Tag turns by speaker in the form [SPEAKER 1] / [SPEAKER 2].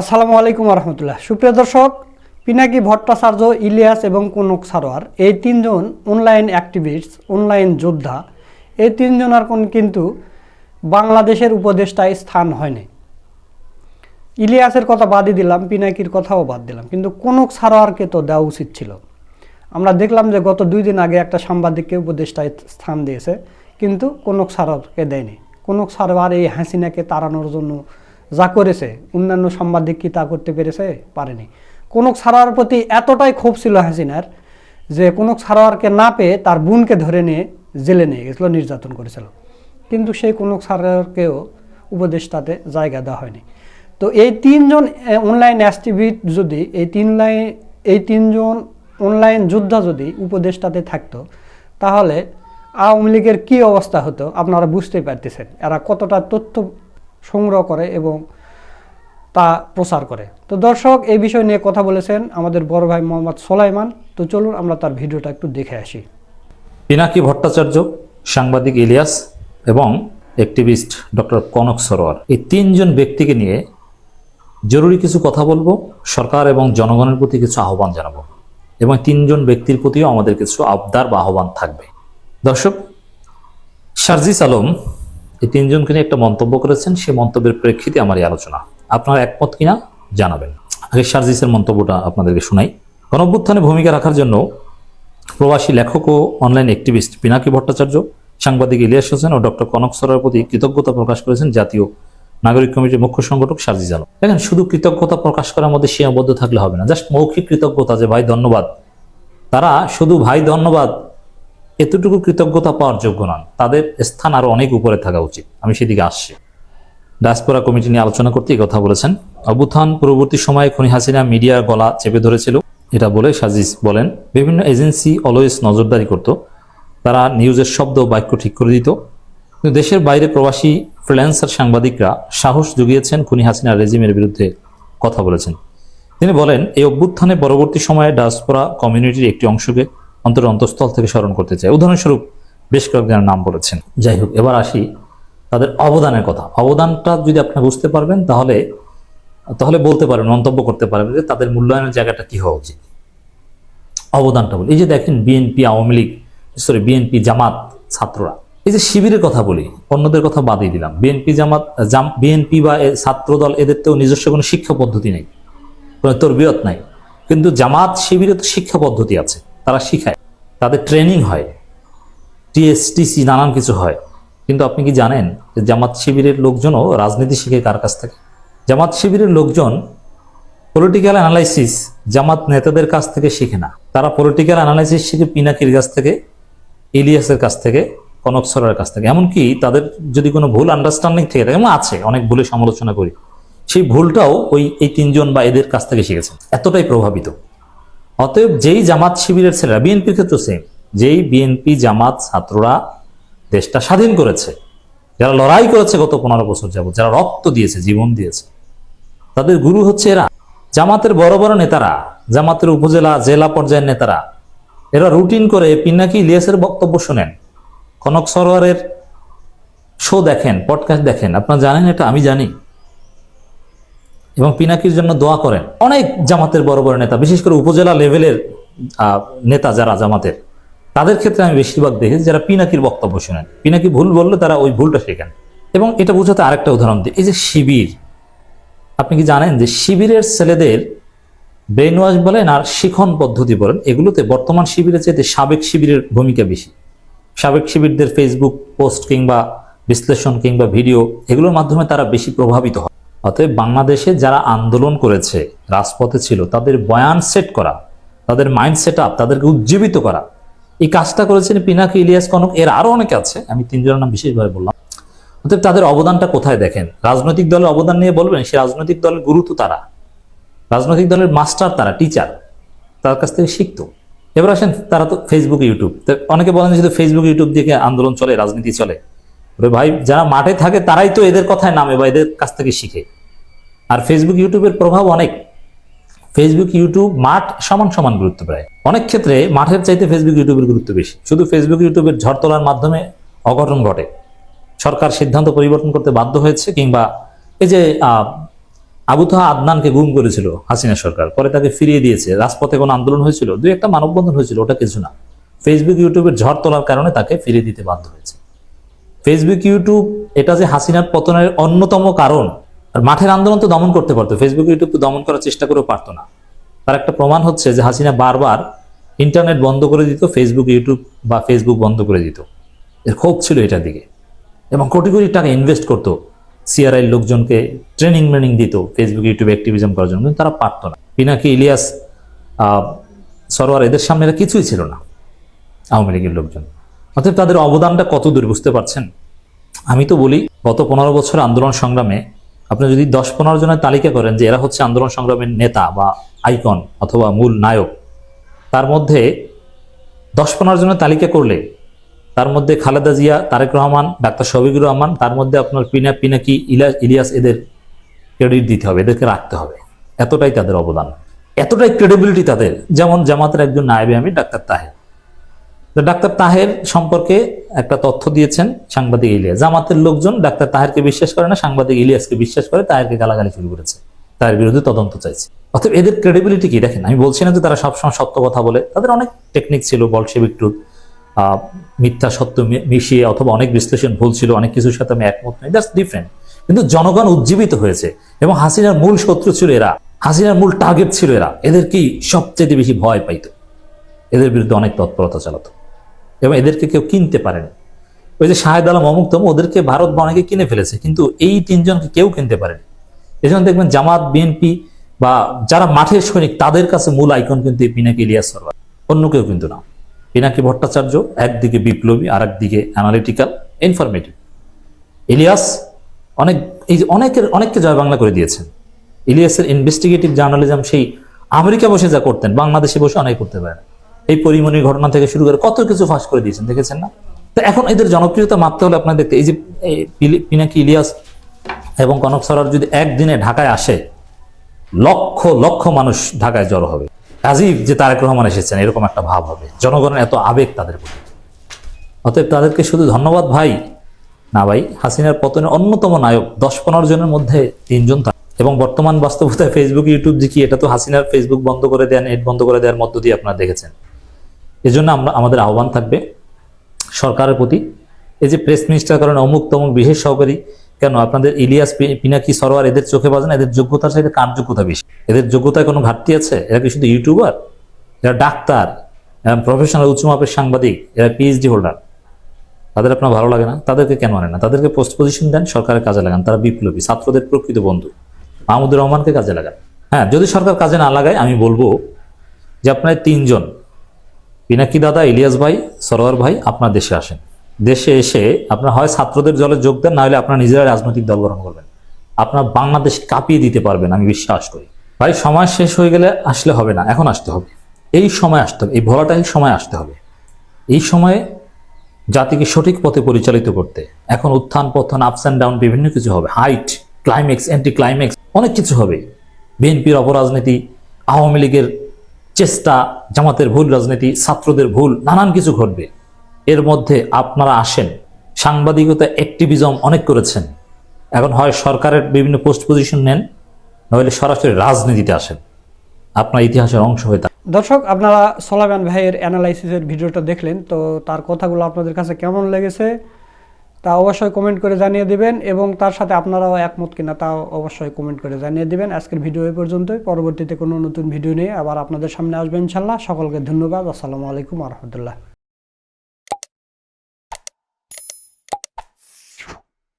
[SPEAKER 1] আসসালামু আলাইকুম রহমতুল্লাহ সুপ্রিয় দর্শক, পিনাকি ভট্টাচার্য ইলিয়াস এবং কনক সারোয়ার, এই তিনজন অনলাইন অ্যাক্টিভিস্ট অনলাইন যোদ্ধা, এই তিনজনের কোন কিন্তু বাংলাদেশের উপদেষ্টায় স্থান হয়নি। ইলিয়াসের কথা বাদই দিলাম, পিনাকির কথাও বাদ দিলাম, কিন্তু কনক সারোয়ারকে তো দেওয়া উচিত ছিল। আমরা দেখলাম যে গত দুই দিন আগে একটা সাংবাদিককে উপদেষ্টায় স্থান দিয়েছে, কিন্তু কনক সারোয়ারকে দেয়নি। কনক সারোয়ার এই হাসিনাকে তাড়ানোর জন্য যা করেছে, অন্যান্য সাংবাদিক কি তা করতে পেরেছে? পারেনি। কনক সারোয়ার প্রতি এতটাই ক্ষোভ ছিল হাসিনার যে কনক সারোয়ারকে না পেয়ে তার বোনকে ধরে নিয়ে জেলে নিয়ে গেছিল, নির্যাতন করেছিল। কিন্তু সেই কনক সারোয়ারকেও উপদেষ্টাতে জায়গা দেওয়া হয়নি। তো এই তিনজন অনলাইন অ্যাক্টিভিট যদি, এই তিন লাইন এই তিনজন অনলাইন যোদ্ধা যদি উপদেষ্টাতে থাকতো, তাহলে আওয়ামী লীগের কী অবস্থা হতো আপনারা বুঝতেই পারতেছেন। এরা কতটা তথ্য সংগ্রহ করে এবং তা প্রচার করে। তো দর্শক, এই বিষয় নিয়ে কথা বলেছেন আমাদের বড় ভাই মোহাম্মদ সোলাইমান। তো চলুন আমরা তার ভিডিওটা একটু দেখে আসি।
[SPEAKER 2] পিনাকি ভট্টাচার্য, সাংবাদিক ইলিয়াস এবং অ্যাক্টিভিস্ট ডক্টর কনক সরোয়ার। এই তিনজন ব্যক্তিকে নিয়ে জরুরি কিছু কথা বলব, সরকার এবং জনগণের প্রতি কিছু আহ্বান জানাব এবং তিনজন ব্যক্তির প্রতিও আমাদের কিছু আবদার বা আহ্বান থাকবে। দর্শক শারজিস আলম এই তিনজনকে নিয়ে একটা মন্তব্য করেছেন, সেই মন্তব্যের প্রেক্ষিতে আমার এই আলোচনা। আপনারা একমত কিনা জানাবেন। আগে সার্জিসের মন্তব্যটা আপনাদেরকে শোনাই। গণঅভ্যুত্থানে ভূমিকা রাখার জন্য প্রবাসী লেখক ও অনলাইন অ্যাক্টিভিস্ট পিনাকি ভট্টাচার্য, সাংবাদিক ইলিয়াস হোসেন ও ডক্টর কনক সরের প্রতি কৃতজ্ঞতা প্রকাশ করেছেন জাতীয় নাগরিক কমিটির মুখ্য সংগঠক সার্জিজ আলম। দেখেন, শুধু কৃতজ্ঞতা প্রকাশ করার মধ্যে সীমাবদ্ধ থাকলে হবে না। জাস্ট মৌখিক কৃতজ্ঞতা যে ভাই ধন্যবাদ, তারা শুধু ভাই ধন্যবাদ এতটুকু কৃতজ্ঞতা পাওয়ার যোগ্য নন। তাদের স্থান আরও অনেক উপরে থাকা উচিত। আমি সেদিকে আসছি। ডায়াসপোরা কমিটি নিয়ে আলোচনা করতে এই কথা বলেছেন। অভ্যুত্থান পূর্ববর্তী সময়ে খনি হাসিনা মিডিয়ার গলা চেপে ধরেছিল। এটা বলে সাজিস বলেন, বিভিন্ন এজেন্সি অলওয়েজ নজরদারি করত। তারা নিউজের শব্দ বাক্য ঠিক করে দিত। কিন্তু দেশের বাইরে প্রবাসী ফ্রিল্যান্সার সাংবাদিকরা সাহস জুগিয়েছেন খুনি হাসিনা রেজিমের বিরুদ্ধে কথা বলেছেন। তিনি বলেন, এই অভ্যুত্থানে পরবর্তী সময়ে ডায়াসপোরা কমিউনিটির একটি অংশকে অন্তর অন্তঃস্থল থেকে স্মরণ করতে চায় উদাহরণস্বরূপ, বেশ কয়েকজনের নাম বলেছেন। যাই হোক, এবার আসি তাদের অবদানের কথা। অবদানটা যদি আপনি বুঝতে পারবেন, তাহলে তাহলে বলতে পারেন, মন্তব্য করতে পারবেন যে তাদের মূল্যায়নের জায়গাটা কি হওয়া উচিত। অবদানটা বলি। এই যে দেখেন BNP Awami League sorry BNP Jamaat, ছাত্ররা। এই যে শিবিরের কথা বলি, অন্যদের কথা বাদই দিলাম। বিএনপি জামাত বিএনপি বা এ ছাত্রদল, এদের তো নিজস্ব কোনো শিক্ষা পদ্ধতি নেই। কোনো তরবিয়ত নাই। কিন্তু জামাত শিবিরে তো শিক্ষা পদ্ধতি আছে, তারা শিখায়। ট্রেনিং হয়। টিএসটিসি নানান কিছু হয়। কিন্তু আপনি কি জানেন যে জামাত শিবিরের লোকজনও রাজনীতি শিখে কার কাছ থেকে? জামাত শিবিরের লোকজন পলিটিক্যাল অ্যানালাইসিস জামাত নেতাদের কাছ থেকে শিখে না। তারা পলিটিক্যাল অ্যানালাইসিস শিখে পিনাকির কাছ থেকে, ইলিয়াসের কাছ থেকে, কনক সরের কাছ থেকে। এমনকি তাদের যদি কোনো ভুল আন্ডারস্ট্যান্ডিং থেকে থাকে, এমন আছে, অনেক ভুলে সমালোচনা করি। সেই ভুলটাও ওই এই তিনজন বা এদের কাছ থেকে শিখেছেন। এতটাই প্রভাবিত। অতএব যেই জামাত শিবিরের ছেলেরা, বিএনপির ক্ষেত্রে সেম যেই বিএনপি জামাত ছাত্ররা দেশটা স্বাধীন করেছে, যারা লড়াই করেছে গত পনেরো বছর যাবত যারা রক্ত দিয়েছে, জীবন দিয়েছে, তাদের গুরু হচ্ছে এরা। জামাতের বড় বড় নেতারা, জামাতের উপজেলা, জেলা পর্যায়ের নেতারা, এরা রুটিন করে পিনাকি ইলিয়াসের বক্তব্য শোনেন, কনক সরোয়ারের শো দেখেন পডকাস্ট দেখেন। আপনারা জানেন এটা? আমি জানি। এবং পিনাকির জন্য দোয়া করেন। অনেক জামাতের বড় বড় নেতা, বিশেষ করে উপজেলা লেভেলের নেতা যারা জামাতের, তাদের ক্ষেত্রে আমি বেশিরভাগ দেখেছি যারা পিনাকির বক্তব্য শোনেন। পিনাকি ভুল বললে তারা ওই ভুলটা শেখেন। এবং এটা বোঝাতে আরেকটা উদাহরণ দিই, এই যে শিবির, আপনি কি জানেন যে শিবিরের ছেলেদের ব্রেন ওয়াশ বলেন আর শিখন পদ্ধতি বলেন, এগুলোতে বর্তমান শিবিরের চাইতে সাবেক শিবিরের ভূমিকা বেশি। সাবেক শিবিরদের ফেসবুক পোস্ট কিংবা বিশ্লেষণ কিংবা ভিডিও এগুলোর মাধ্যমে তারা বেশি প্রভাবিত হয়। অতএব বাংলাদেশে যারা আন্দোলন করেছে, রাজপথে ছিল, তাদের বয়ান সেট করা, তাদের মাইন্ড সেট আপ তাদেরকে উজ্জীবিত করা। এই কাজটা করেছেন পিনাকি ইলিয়াস কনক, এর আরও অনেকে আছে, আমি তিনজনের নাম বিশেষভাবে বললাম। অতএব তাদের অবদানটা কোথায় দেখেন? রাজনৈতিক দলের অবদান নিয়ে বলবেন সে রাজনৈতিক দলের গুরু তো তারা। রাজনৈতিক দলের মাস্টার তারা টিচার তার কাছ থেকে শিখতো। এবার আসেন, তারা তো ফেসবুক ইউটিউব অনেকে বলেন যে ফেসবুক ইউটিউব দিয়ে আন্দোলন চলে, রাজনীতি চলে? ভাই যারা মাঠে থাকে তারাই তো এদের কথায় নামে বা এদের কাছ থেকে শিখে। আর ফেসবুক ইউটিউবের প্রভাব অনেক। ফেসবুক ইউটিউব মাঠ সমান সমান গুরুত্ব প্রায় অনেক ক্ষেত্রে মাঠের চাইতে ফেসবুক ইউটিউবের গুরুত্ব বেশি। শুধু ফেসবুক ইউটিউবের ঝড় তোলার মাধ্যমে অঘটন ঘটে। সরকার সিদ্ধান্ত পরিবর্তন করতে বাধ্য হয়েছে কিংবা এই যে আহ, আবু তাহা আদনানকে গুম করেছিল হাসিনা সরকার পরে তাকে ফিরিয়ে দিয়েছে। রাজপথে কোনো আন্দোলন হয়েছিল? দুই একটা মানববন্ধন হয়েছিল ওটা কিছু না। ফেসবুক ইউটিউবের ঝড় তোলার কারণে তাকে ফিরিয়ে দিতে বাধ্য হয়েছে। ফেসবুক ইউটিউব এটা যে হাসিনার পতনের অন্যতম কারণ, আর মাঠের আন্দোলন তো দমন করতে পারতো। ফেসবুক ইউটিউব তো দমন করার চেষ্টা করেও পারতো না। তার একটা প্রমাণ হচ্ছে যে হাসিনা বারবার ইন্টারনেট বন্ধ করে দিত ফেসবুক ইউটিউব বা ফেসবুক বন্ধ করে দিত। এর ক্ষোভ ছিল এটার দিকে। এবং কোটি কোটি টাকা ইনভেস্ট করতো। সিআরআই লোকজনকে ট্রেনিং মেনিং দিত ফেসবুক ইউটিউব অ্যাক্টিভিজম করার জন্য। তারা পারতো না। পিনাকি, ইলিয়াস সরোয়ার, এদের সামনে কিছুই ছিল না, আওয়ামী লীগের লোকজন। অতএব তাদের অবদানটা কত দূর বুঝতে পারছেন? আমি তো বলি, গত পনেরো বছর আন্দোলন সংগ্রামে আপনি যদি দশ পনেরো জনের তালিকা করেন যে এরা হচ্ছে আন্দোলন সংগ্রামের নেতা বা আইকন অথবা মূল নায়ক, তার মধ্যে দশ পনেরো জনের তালিকা করলে, তার মধ্যে খালেদা জিয়া, তারেক রহমান, ডাক্তার শফিকুর রহমান, তার মধ্যে আপনার পিনা, পিনাকি ইলিয়াস ইলিয়াস, এদের ক্রেডিট দিতে হবে, এদেরকে রাখতে হবে। এতটাই তাদের অবদান। এতটাই ক্রেডিবিলিটি তাদের। যেমন জামাতের একজন নায়েবে আমি ডাক্তার তাহের। তো ডাক্তার তাহের সম্পর্কে একটা তথ্য দিয়েছেন সাংবাদিক ইলিয়াস। জামাতের লোকজন ডাক্তার তাহেরকে বিশ্বাস করে না, সাংবাদিক ইলিয়াসকে বিশ্বাস করে তাহেরকে গালাগালি শুরু করেছে। তার বিরুদ্ধে তদন্ত চাইছে। অর্থাৎ এদের ক্রেডিবিলিটি কি? দেখেন, আমি বলছি না যে তারা সবসময় সত্য কথা বলে। তাদের অনেক টেকনিক ছিল বলসেবিক ট্রুথ মিথ্যা সত্য মিশিয়ে অথবা অনেক বিশ্লেষণ ভুল ছিল, অনেক কিছুর সাথে আমি একমত নই দ্যাটস ডিফারেন্ট কিন্তু জনগণ উজ্জীবিত হয়েছে এবং হাসিনার মূল শত্রু ছিল এরা। হাসিনার মূল টার্গেট ছিল এরা। এদেরকেই সবচেয়ে বেশি ভয় পাইতো? এদের বিরুদ্ধে অনেক তৎপরতা চালাতো। এবং এদেরকে কেউ কিনতে পারেনি ওই যে শাহেদ আলম অমুক্তম ওদেরকে ভারত বা অনেকে কিনে ফেলেছে, কিন্তু এই তিনজনকে কেউ কিনতে পারেনি। এই জন্য দেখবেন জামাত, বিএনপি বা যারা মাঠের সৈনিক, তাদের কাছে মূল আইকন কিন্তু পিনাকি ইলিয়াস সরকার। অন্য কেউ কিন্তু না। পিনাকি ভট্টাচার্য একদিকে বিপ্লবী আর একদিকে অ্যানালিটিক্যাল ইনফরমেটিভ ইলিয়াস অনেক, এই অনেকের, অনেককে জয় বাংলা করে দিয়েছেন। ইলিয়াসের ইনভেস্টিগেটিভ জার্নালিজম সেই আমেরিকা বসে যা করতেন, বাংলাদেশে বসে অনেক করতে পারে। এই পরিমণির ঘটনা থেকে শুরু করে কত কিছু ফাঁস করে দিয়েছেন, দেখেছেন না? তো এখন এদের জনপ্রিয়তা মাপতে হলে আপনার দেখতে এই যে পিনাকি ইলিয়াস এবং কনক সরার যদি একদিনে ঢাকায় আসে, লক্ষ লক্ষ মানুষ ঢাকায় জড়ো হবে। আজিব যে তারেক রহমান এসেছেন, এরকম একটা ভাব হবে। জনগণের এত আবেগ তাদের প্রতি। অতএব তাদেরকে শুধু ধন্যবাদ ভাই, না ভাই, হাসিনার পতনের অন্যতম নায়ক, দশ পনেরো জনের মধ্যে তিনজন তা- এবং বর্তমান বাস্তবতায় ফেসবুক ইউটিউব কি, এটা তো হাসিনার ফেসবুক বন্ধ করে দেন নেট বন্ধ করে দেওয়ার মধ্য দিয়ে আপনারা দেখেছেন। এজন্য আমরা, আমাদের আহ্বান থাকবে সরকারের প্রতি। এই যে প্রেস মিনিস্টার কারণে অমুক তমুক বিশেষ সহকারী, কেন আপনাদের ইলিয়াস পিনাকি সরোয়ার এদের চোখে বাজে না? এদের যোগ্যতার সাথে কার যোগ্যতা বেশি। এদের যোগ্যতায় কোনো ঘাটতি আছে? এরা কি শুধু ইউটিউবার এরা ডাক্তার প্রফেশনাল উচ্চমাপের সাংবাদিক, এরা পিএইচডি হোল্ডার তাদের আপনার ভালো লাগে না? তাদেরকে কেন আনে না? তাদেরকে পোস্ট পজিশন দেন, সরকারের কাজে লাগান। তারা বিপ্লবী, ছাত্রদের প্রকৃত বন্ধু। মাহমুদুর রহমানকে কাজে লাগান। হ্যাঁ যদি সরকার কাজে না লাগায়, আমি বলব যে আপনার তিনজন পিনাকি দাদা ইলিয়াস ভাই, সরোয়ার ভাই আপনার দেশে আসেন। দেশে এসে আপনার হয় ছাত্রদের দলে যোগ দেন, না হলে আপনার নিজেরা রাজনৈতিক দল গঠন করবেন। আপনার বাংলাদেশ কাঁপিয়ে দিতে পারবেন, আমি বিশ্বাস করি। ভাই, সময় শেষ হয়ে গেলে আসলে হবে না, এখন আসতে হবে। এই সময় আসতে হবে, এই ভোলাটাইল সময় আসতে হবে। এই সময়ে জাতিকে সঠিক পথে পরিচালিত করতে, এখন উত্থান, পতন আপস অ্যান্ড ডাউন বিভিন্ন কিছু হবে। হাইট ক্লাইম্যাক্স অ্যান্টি ক্লাইম্যাক্স অনেক কিছু হবে। বিএনপির অপরাজনীতি, আওয়ামী লীগের চেষ্টা, জামাতের ভুল, রাজনীতি, ছাত্রদের ভুল, নানান কিছু ঘটবে। এর মধ্যে আপনারা আসেন। সাংবাদিকতা অ্যাক্টিভিজম অনেক করেছেন। এখন হয় সরকারের বিভিন্ন পোস্ট পজিশন নেন, নইলে সরাসরি রাজনীতিতে আসেন। আপনার ইতিহাসের অংশ হয়ে থাকেন।
[SPEAKER 1] দর্শক, আপনারা সোলামান ভাইয়ের অ্যানালাইসিসের ভিডিওটা দেখলেন, তো তার কথাগুলো আপনাদের কাছে কেমন লেগেছে? তা অবশ্যই কমেন্ট করে জানিয়ে দিবেন এবং তার সাথে আপনারাও একমত কিনা তাও অবশ্যই কমেন্ট করে জানিয়ে দিবেন। আজকের ভিডিও এ পর্যন্তই। পরবর্তীতে কোনো নতুন ভিডিও নিয়ে আবার আপনাদের সামনে আসবেন ইনশাল্লাহ। সকলকে ধন্যবাদ। আসসালামু আলাইকুম রহমতুল্লাহ।